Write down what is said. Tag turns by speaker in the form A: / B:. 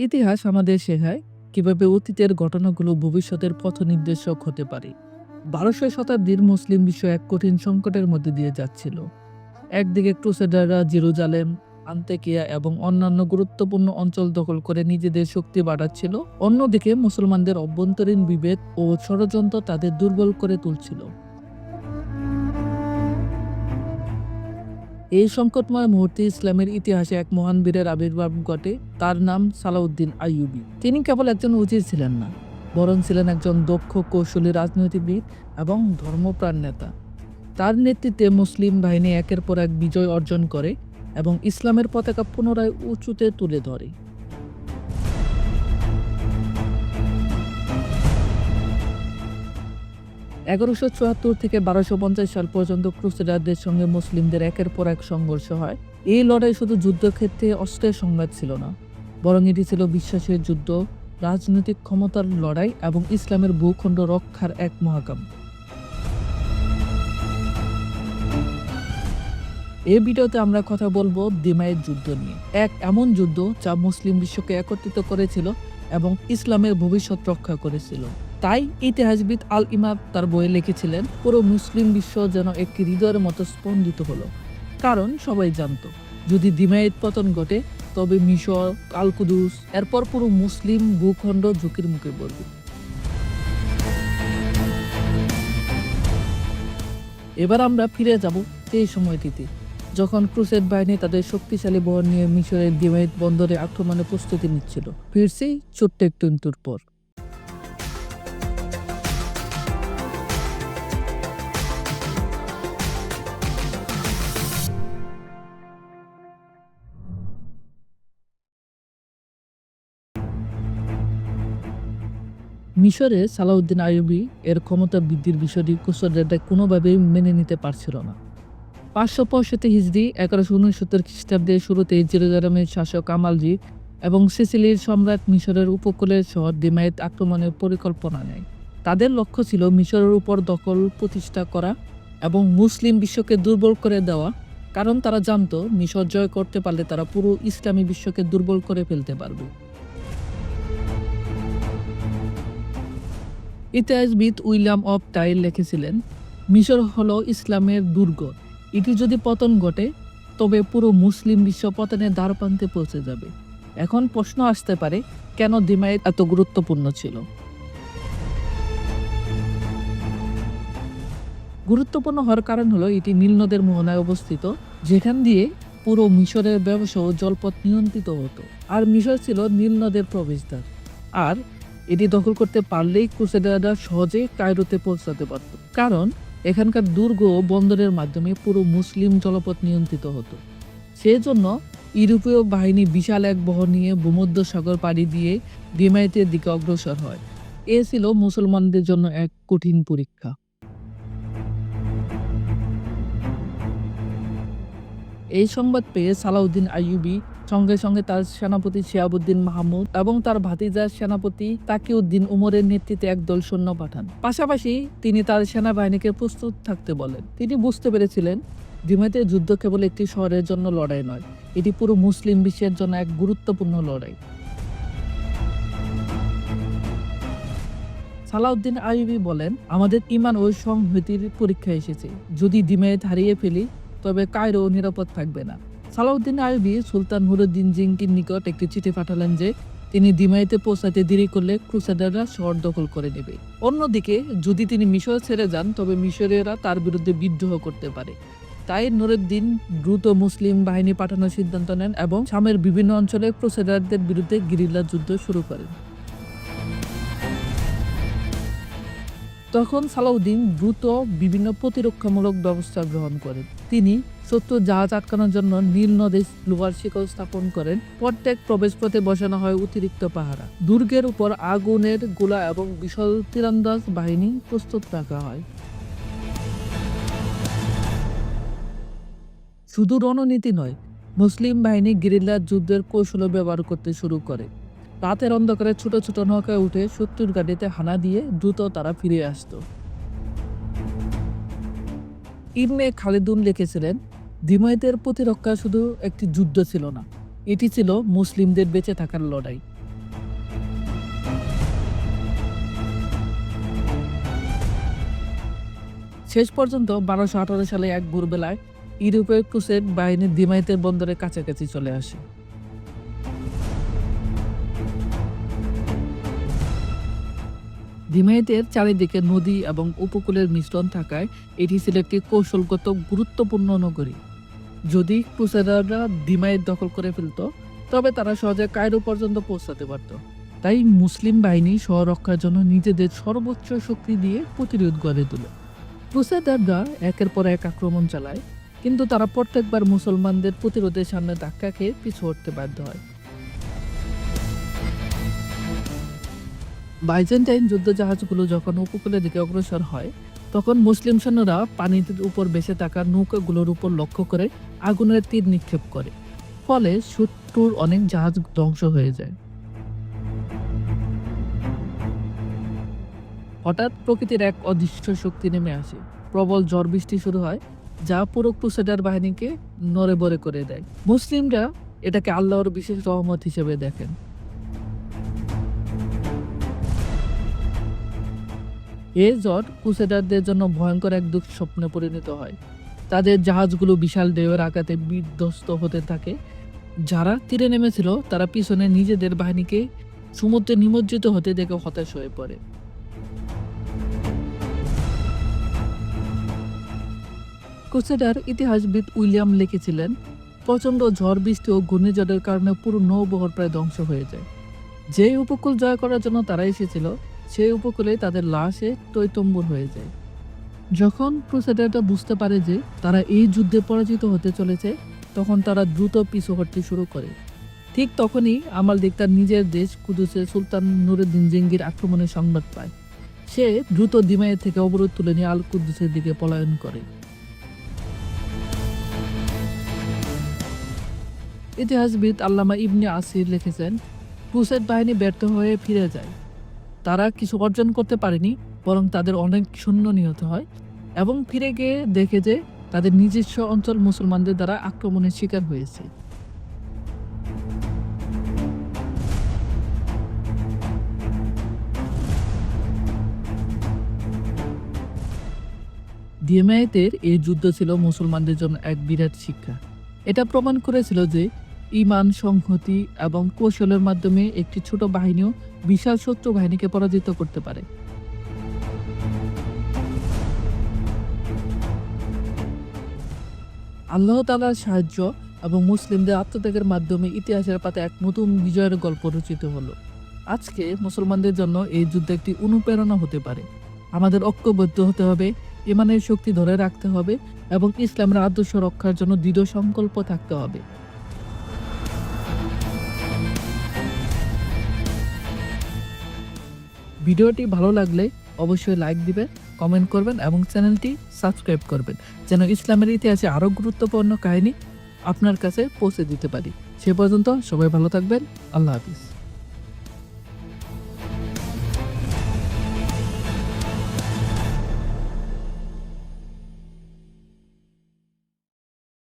A: ইতিহাস আমাদের শেখায় কীভাবে অতীতের ঘটনাগুলো ভবিষ্যতের পথ নির্দেশক হতে পারে। বারোশো শতাব্দীর মুসলিম বিশ্ব এক কঠিন সংকটের মধ্যে দিয়ে যাচ্ছিল। একদিকে ক্রুসেডাররা জেরুজালেম, আন্তেকিয়া এবং অন্যান্য গুরুত্বপূর্ণ অঞ্চল দখল করে নিজেদের শক্তি বাড়াচ্ছিল। অন্যদিকে মুসলমানদের অভ্যন্তরীণ বিভেদ ও ষড়যন্ত্র তাদের দুর্বল করে তুলছিল। এই সংকটময় মুহূর্তে ইসলামের ইতিহাসে এক মহান বীরের আবির্ভাব ঘটে, তার নাম সালাউদ্দিন আইয়ুবি। তিনি কেবল একজন উজির ছিলেন না, বরং ছিলেন একজন দক্ষ, কৌশলী রাজনীতিবিদ এবং ধর্মপ্রাণ নেতা। তার নেতৃত্বে মুসলিম বাহিনী একের পর এক বিজয় অর্জন করে এবং ইসলামের পতাকা পুনরায় উঁচুতে তুলে ধরে। এগারোশো চুয়াত্তর থেকে বারোশো পঞ্চাশ সাল পর্যন্ত ক্রুসেডারদের সঙ্গে মুসলিমদের একের পর এক সংঘর্ষ হয়। এই লড়াই শুধু যুদ্ধক্ষেত্রে অস্ত্রের সংঘাত ছিল না, বরং এটি ছিল বিশ্বাসের যুদ্ধ, রাজনৈতিক ক্ষমতার লড়াই এবং ইসলামের ভূখণ্ড রক্ষার এক মহাকাম। এ ভিডিওতে আমরা কথা বলব দিমায়ের যুদ্ধ নিয়ে। এক এমন যুদ্ধ যা মুসলিম বিশ্বকে একত্রিত করেছিল এবং ইসলামের ভবিষ্যৎ রক্ষা করেছিল। তাই ইতিহাসবিদ আল ইমাম তার বইয়ে লিখেছিলেন, পুরো মুসলিম বিশ্ব যেন একটি হৃদয়ের মতো স্পন্দিত হলো। কারণ সবাই জানতো, যদি দিমায়েত পতন ঘটে, তবে মিশর কালকুদুস এরপর পুরো মুসলিম ভূখণ্ড ঝুঁকির মুখে পড়বে। এবার আমরা ফিরে যাব সেই সময়টিতে, যখন ক্রুসেড বাহিনী তাদের শক্তিশালী বহর নিয়ে মিশরের দিমায়েত বন্দরে আক্রমণের প্রস্তুতি নিচ্ছিল। ফিরছি ছোট্ট একটু পর। মিশরে সালাউদ্দিন আইয়ুবী এর ক্ষমতা বৃদ্ধির বিষয়টি কুসররা কোনোভাবেই মেনে নিতে পারছিল না। পাঁচশো পঁয়ষট্টি হিজড়ি এগারোশো উনসত্তর খ্রিস্টাব্দের শুরুতে জেরুজালেমের শাসক আমালজি এবং সিসিলির সম্রাট মিশরের উপকূলের শহর দিমায়েত আক্রমণের পরিকল্পনা নেয়। তাদের লক্ষ্য ছিল মিশরের উপর দখল প্রতিষ্ঠা করা এবং মুসলিম বিশ্বকে দুর্বল করে দেওয়া, কারণ তারা জানত মিশর জয় করতে পারলে তারা পুরো ইসলামী বিশ্বকে দুর্বল করে ফেলতে পারবে। ইতিহাসবিদ উইলিয়াম অফ টাইল লিখেছিলেন, মিশর হলো ইসলামের দুর্গ, এটি যদি পতন ঘটে, তবে পুরো মুসলিম বিশ্ব পতনের দ্বারপ্রান্তে পৌঁছে যাবে। এখন প্রশ্ন আসতে পারে, কেন দিমায়েত এত গুরুত্বপূর্ণ ছিল? গুরুত্বপূর্ণ হওয়ার কারণ হলো, এটি নীল নদের মোহনায় অবস্থিত, যেখান দিয়ে পুরো মিশরের ব্যবসা ও জলপথ নিয়ন্ত্রিত হতো। আর মিশর ছিল নীল নদের প্রবেশদ্বার। আর এটি দখল করতে পারলেই ক্রুসেডাররা সহজে কায়রোতে পৌঁছাতে পারত। কারণ, এখানকার দুর্গ ও বন্দরের মাধ্যমে পুরো মুসলিম জলপথ নিয়ন্ত্রিত হতো। সেজন্য ইউরোপীয় বাহিনী বিশাল এক বহর নিয়ে ভূমধ্য সাগর পাড়ি দিয়ে ডিমাইতের দিকে অগ্রসর হয়। এ ছিল মুসলমানদের জন্য এক কঠিন পরীক্ষা। এই সংবাদ পেয়ে সালাউদ্দিন আইয়ুবী সঙ্গে সঙ্গে তার সেনাপতি শিয়াবুদ্দিন মাহমুদ এবং তার ভাতিজা সেনাপতি তাকিউদ্দিন উমরের নেতৃত্বে একদল সৈন্য পাঠান। পাশাপাশি তিনি তার সেনাবাহিনীকে প্রস্তুত থাকতে বলেন। তিনি বুঝতে পেরেছিলেন দিমাইতের যুদ্ধ কেবল একটি শহরের জন্য লড়াই নয়, এটি পুরো মুসলিম বিশ্বের জন্য এক গুরুত্বপূর্ণ লড়াই। সালাউদ্দিন আইবি বলেন, আমাদের ইমান ও সংহতির পরীক্ষা এসেছে। যদি দিমায়েত হারিয়ে ফেলি, তবে কায়রো নিরাপদ থাকবে না। সালাউদ্দিন আইবি সুলতান নুরুদ্দিন জিঙ্কির নিকট একটি চিঠি পাঠালেন যে, তিনি দিমাইতে পৌঁছাতে দেরি করলে ক্রুসাডাররা শহর দখল করে নেবে। অন্যদিকে, যদি তিনি মিশর ছেড়ে যান, তবে মিশরীয়রা তার বিরুদ্ধে বিদ্রোহ করতে পারে। তাই নুরুদ্দিন দ্রুত মুসলিম বাহিনী পাঠানোর সিদ্ধান্ত নেন এবং শামের বিভিন্ন অঞ্চলে ক্রুসেডারদের বিরুদ্ধে গিরিল্লা যুদ্ধ শুরু করেন। তখন সালাউদ্দিন দ্রুত বিভিন্ন প্রতিরক্ষামূলক ব্যবস্থা গ্রহণ করেন। তিনি শত্রু জাহাজ আটকানোর জন্য নীল নদে লোহার শিকল স্থাপন করেন। প্রত্যেক প্রবেশপথে বসানো হয় অতিরিক্ত পাহারা। দুর্গের উপর আগুনের গোলা এবং বিশাল তীরন্দাজ বাহিনী প্রস্তুত রাখা হয়। শুধু রণনীতি নয়, মুসলিম বাহিনী গেরিল্লার যুদ্ধের কৌশল ব্যবহার করতে শুরু করে। রাতের অন্ধকারে ছোট ছোট নৌকায় উঠে শত্রুর গাড়িতে হানা দিয়ে দ্রুত তারা ফিরে আসত। ইবনে খালিদুন লিখেছিলেন দিমাইদের প্রতিরক্ষা শুধু একটি যুদ্ধ ছিল না, এটি ছিল মুসলিমদের বেঁচে থাকার লড়াই। শেষ পর্যন্ত বারোশো সালে এক ভোরবেলায় ইউরোপের ক্রুসের বাহিনী দিমাইতের বন্দরের কাছাকাছি চলে আসে। দিমাইতের চারিদিকে নদী এবং উপকূলের মিশ্রণ থাকায় এটি ছিল একটি কৌশলগত গুরুত্বপূর্ণ নগরী। যদি ক্রুসেডাররা দিমাইত দখল করে ফেলত, তবে তারা সহজে কায়রো পর্যন্ত পৌঁছাতে পারত। তাই মুসলিম বাহিনী শহর রক্ষার জন্য নিজেদের সর্বোচ্চ শক্তি দিয়ে প্রতিরোধ গড়ে তোলে। ক্রুসেডাররা একের পর এক আক্রমণ চালায়, কিন্তু তারা প্রত্যেকবার মুসলমানদের প্রতিরোধের সামনে ধাক্কা খেয়ে পিছু হটতে বাধ্য হয়। বাইজেন্টাইন যুদ্ধ জাহাজগুলো যখন উপকূলের দিকে অগ্রসর হয়, তখন মুসলিম সৈন্যরা পানির উপর বেঁচে থাকা নৌকাগুলোর উপর লক্ষ্য করে আগুনের তীর নিক্ষেপ করে। ফলে শত্রুর অনেক জাহাজ ধ্বংস হয়ে যায়। হঠাৎ প্রকৃতির এক অদৃশ্য শক্তি নেমে আসে। প্রবল ঝড় বৃষ্টি শুরু হয়, যা পুরো ক্রুসেডার বাহিনীকে নড়ে বড়ে করে দেয়। মুসলিমরা এটাকে আল্লাহর বিশেষ রহমত হিসেবে দেখেন। এ ঝড় ক্রুসেডারদের জন্য ভয়ঙ্কর এক দুঃস্বপ্নে পরিণত হয়। তাদের জাহাজগুলো বিশাল ঢেউয়ের আঘাতে বিধ্বস্ত হতে থাকে। যারা তীরে নেমেছিল, তারা পিছনে নিজেদের বাহিনীকে সমুদ্রে নিমজ্জিত হতে দেখে হতাশ হয়ে পড়ে। ক্রুসেডার ইতিহাসবিদ উইলিয়াম লিখেছিলেন, প্রচণ্ড ঝড়, বৃষ্টি ও ঘূর্ণিঝড়ের কারণে পুরো নৌবহর প্রায় ধ্বংস হয়ে যায়। যে উপকূল জয় করার জন্য তারা এসেছিল সেই উপকূলে তাদের লাশে তৈতম্বর হয়ে যায়। যখন ক্রুসেডাররা বুঝতে পারে যে তারা এই যুদ্ধে পরাজিত হতে চলেছে, তখন তারা দ্রুত পিছু হটতে শুরু করে। ঠিক তখনই আমাল দিক তার নিজের দেশ কুদুসের সুলতান নুরুদ্দিন জেঙ্গির আক্রমণের সংবাদ পায়। সে দ্রুত দিমাইয়ের থেকে অবরোধ তুলে নিয়ে আল কুদ্দুসের দিকে পলায়ন করে। ইতিহাসবিদ আল্লামা ইবনে আসির লিখেছেন, ক্রুসেড বাহিনী ব্যর্থ হয়ে ফিরে যায়। তারা কিছু অর্জন করতে পারেনি, বরং তাদের অনেক সৈন্য নিহত হয় এবং ফিরে গিয়ে দেখে যে তাদের নিজস্ব অঞ্চল মুসলমানদের দ্বারা আক্রমণের শিকার হয়েছে। দিয়েমায়েতের এই যুদ্ধ ছিল মুসলমানদের জন্য এক বিরাট শিক্ষা। এটা প্রমাণ করেছিল যে ইমান, সংহতি এবং কৌশলের মাধ্যমে একটি ছোট বাহিনীও বিশাল শত্রু বাহিনীকে পরাজিত করতে পারে। আল্লাহ তালার সাহায্য এবং মুসলিমদের আত্মত্যাগের মাধ্যমে ইতিহাসের পাতে এক নতুন বিজয়ের গল্প রচিত হলো। আজকে মুসলমানদের জন্য এই যুদ্ধ একটি অনুপ্রেরণা হতে পারে। আমাদের ঐক্যবদ্ধ হতে হবে, ইমানের শক্তি ধরে রাখতে হবে এবং ইসলামের আদর্শ রক্ষার জন্য দৃঢ় সংকল্প থাকতে হবে। ভিডিওটি ভালো লাগলে অবশ্যই লাইক দিবেন কমেন্ট করবেন এবং চ্যানেলটি সাবস্ক্রাইব করবেন, যেন ইসলামের ইতিহাসে আরও গুরুত্বপূর্ণ কাহিনী আপনার কাছে পৌঁছে দিতে পারি। সে পর্যন্ত সবাই ভালো থাকবেন, আল্লাহ হাফিজ।